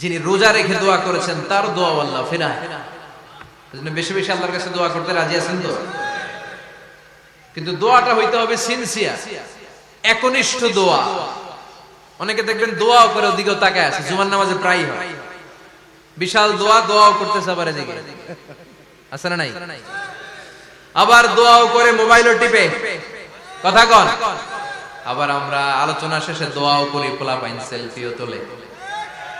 যিনি রোজা রেখে দোয়া করেছেন, তার দোয়া আল্লাহ ফেরায় বেশি বেশি আল্লাহর কাছে দোয়া করতে রাজি আছেন তো? কিন্তু দোয়াটা হইতে হবে সিনসিয়ার একনিষ্ঠ দোয়া। অনেকে দেখবেন দোয়াও করে ওদিকেও তাকায় আছে জুমার নামাজে প্রায় হয়। বিশাল দোয়া, দোয়াও করতেছে আবার এদিকে। আছে না নাই? আবার দোয়াও করে মোবাইলও টিপে। কথা কন? আবার আমরা আলোচনা শেষে দোয়াও করি পোলা পাইন সেলফিও তোলে।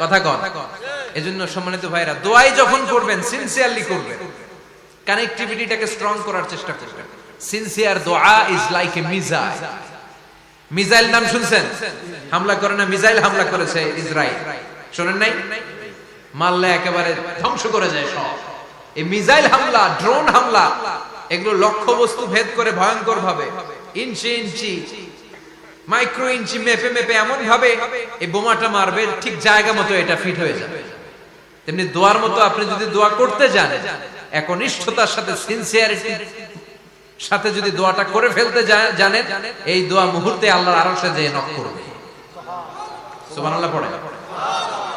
কথা কন। এজন্য সম্মানিত ভাইরা দোয়াই যখন করবেন সিনসিয়ারলি করবেন। কানেক্টিভিটিটাকে স্ট্রং করার চেষ্টা করবেন। সিনসিয়ার দোয়া is like a missile missile নাম শুনছেন? হামলা করে না মিসাইল হামলা করেছে ইসরায়েল। শোনেন নাই? মারলে একেবারে ধ্বংস করে যায় সব। এই মিসাইল হামলা ড্রোন হামলা, এগুলো লক্ষ্য বস্তু ভেদ করে ভয়ঙ্কর ভাবে ইঞ্চি ইঞ্চি মাইক্রো ইঞ্চি মেপে মেপে এমন ভাবে এই বোমাটা মারবে, ঠিক জায়গা মতো এটা ফিট হয়ে যাবে। তেমনি দোয়ার মতো আপনি যদি দোয়া করতে যান, একনিষ্ঠতার সাথে সিনসিয়ারিটি সাথে যদি দোয়াটা করে ফেলতে জানেন, এই দোয়া মুহূর্তে আল্লাহর আরশে যেয়ে নক করবে। সুবহানাল্লাহ পড়ে।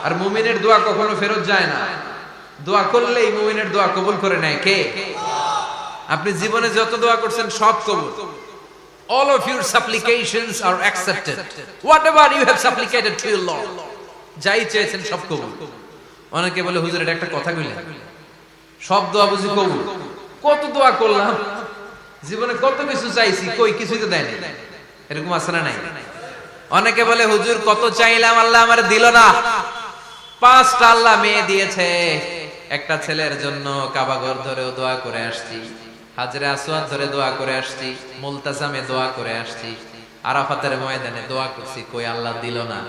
আর মুমিনের দোয়া কখনো ফেরত যায় না। দোয়া করলেই মুমিনের দোয়া কবুল করে নেয় কে? আপনি জীবনে যত দোয়া করছেন সব কবুল। All of your supplications are accepted. Whatever you have supplicated to your lord. যাই চেয়েছেন সব কবুল। অনেকে বলে, হুজুর, এটা একটা কথা কইলেন। সব দোয়া বুঝি কবুল। কত দোয়া করলাম। জীবনে কত কিছু চাইছি, কই কিছুই তো দেয়নি। এরকম আছে না নাই? অনেকে বলে, হুজুর, কত চাইলাম, আল্লাহ আমার দিল না। পাঁচটা আল্লাহ মেয়ে দিয়েছে। একটা ছেলের জন্য কাবাঘর ধরেও দোয়া করে আসছি। হাজরে আসওয়াদ ধরে দোয়া করে আসছি, মুলতাজামে দোয়া করে আসছি। আরাফাতের ময়দানে দোয়া করছি, কই আল্লাহ দিল না।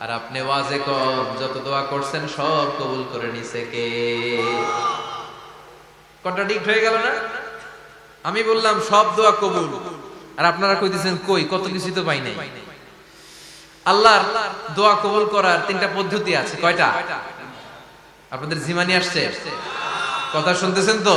আর আপনি ওয়াজে কম, যত দোয়া করছেন সব কবুল করে নিছে কে? কন্ট্রাডিক্ট হয়ে গেল না? আমি বললাম, সব দোয়া কবুল। আর আপনারা কই দিছেন, কই? কত কিছু তো পাই নাই। আল্লাহর দোয়া কবুল করার তিনটা পদ্ধতি আছে। কয়টা? আপনাদের জিমানি আসছে? কথা শুনতেছেন তো?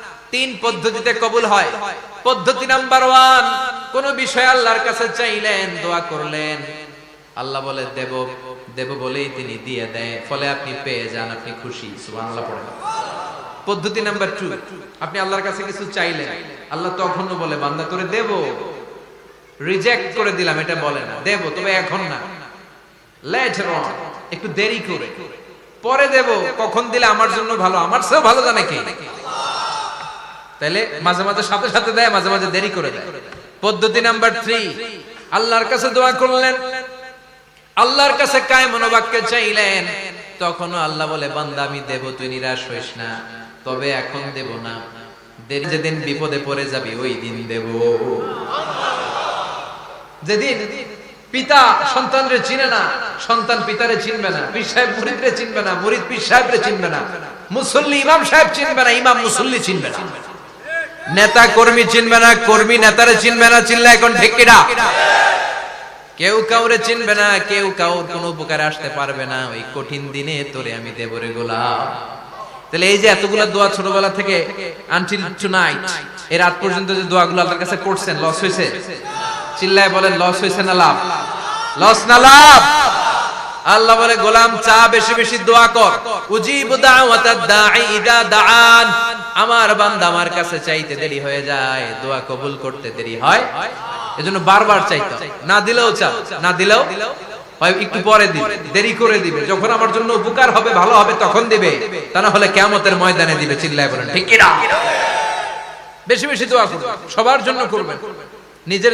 তিন পদ্ধতিতে কবুল হয়। পদ্ধতি নাম্বার ওয়ান, কোন বিষয় আল্লাহর কাছে চাইলেন, দোয়া করলেন। আল্লাহ বলে, দেব দেব বলেই তিনি দিয়ে দেয় ফলে আপনি পেয়ে যান, আপনি খুশি। পড়েন পদ্ধতি নাম্বার টু, আপনি আল্লাহর কাছে কিছু চাইলেন। আল্লাহ তখনও বলে, বান্দা তোরে দেব। রিজেক্ট করে দিলাম, এটা বলে না। দেব, তবে এখন না। একটু দেরি করে। পরে দেব, কখন দিলে আমার জন্য ভালো? আমার চেয়েও ভালো জানে কে? তাইলে মাঝে মাঝে সাথে সাথে দেয়, মাঝে মাঝে দেরি করে দেয়। পদ্ধতি নাম্বার থ্রি আল্লাহর কাছে দোয়া করলেন। আল্লাহর কাছে কায় মনোবাক্যে চাইলেন। তখনও আল্লাহ বলে, বান্দা, আমি দেব, তুই নিরাশ হইস না। তবে এখন দেব না। দেরি যেদিন বিপদে পড়ে যাবি, ওই দিন দেব। যেদিন পিতা সন্তানরে চিনে না, সন্তান পিতারে চিনবে না, পীর সাহেব মুরিদরে চিনবে না, মুরিদ পীর সাহেবরে চিনবে না, মুসল্লি ইমাম সাহেব চিনবে না, ইমাম মুসল্লি চিনবে না। নেতা কর্মী চিনবে না, কর্মী নেতারে চিনবে না, চিনলে এখন ঢেকিরা। কেউ কাউরে চিনবে না, কেউ কাউর কোনো উপকারে আসতে পারবে না। ওই কঠিন দিনে তোরে আমি দেবরে গোলাম তাহলে এই যে এতগুলা দোয়া ছোটবেলা থেকে আনটিল টুনাইট এই রাত পর্যন্ত যে দোয়াগুলো আল্লাহর কাছে করছেন লস হয়েছে? চিল্লায় বলেন লস হয়েছে না লাভ? লস না লাভ? আল্লাহ বলে, গোলাম, চা বেশি বেশি দোয়া কর। দাআন। আমার বান্দা আমার কাছে চাইতে দেরি হয়ে যায়, দোয়া কবুল করতে দেরি হয়। এজন্য বারবার চাইতে না দিলেও চাও না দিলেও একটু পরে দিবে, দেরি করে দিবে। যখন আমার জন্য উপকার হবে, ভালো হবে, তখন দিবে। তা না হলে কিয়ামতের ময়দানে দিবে, চিল্লায় বলেন, ঠিক বেশি বেশি করবেন, সবার জন্য করবেন। নিজের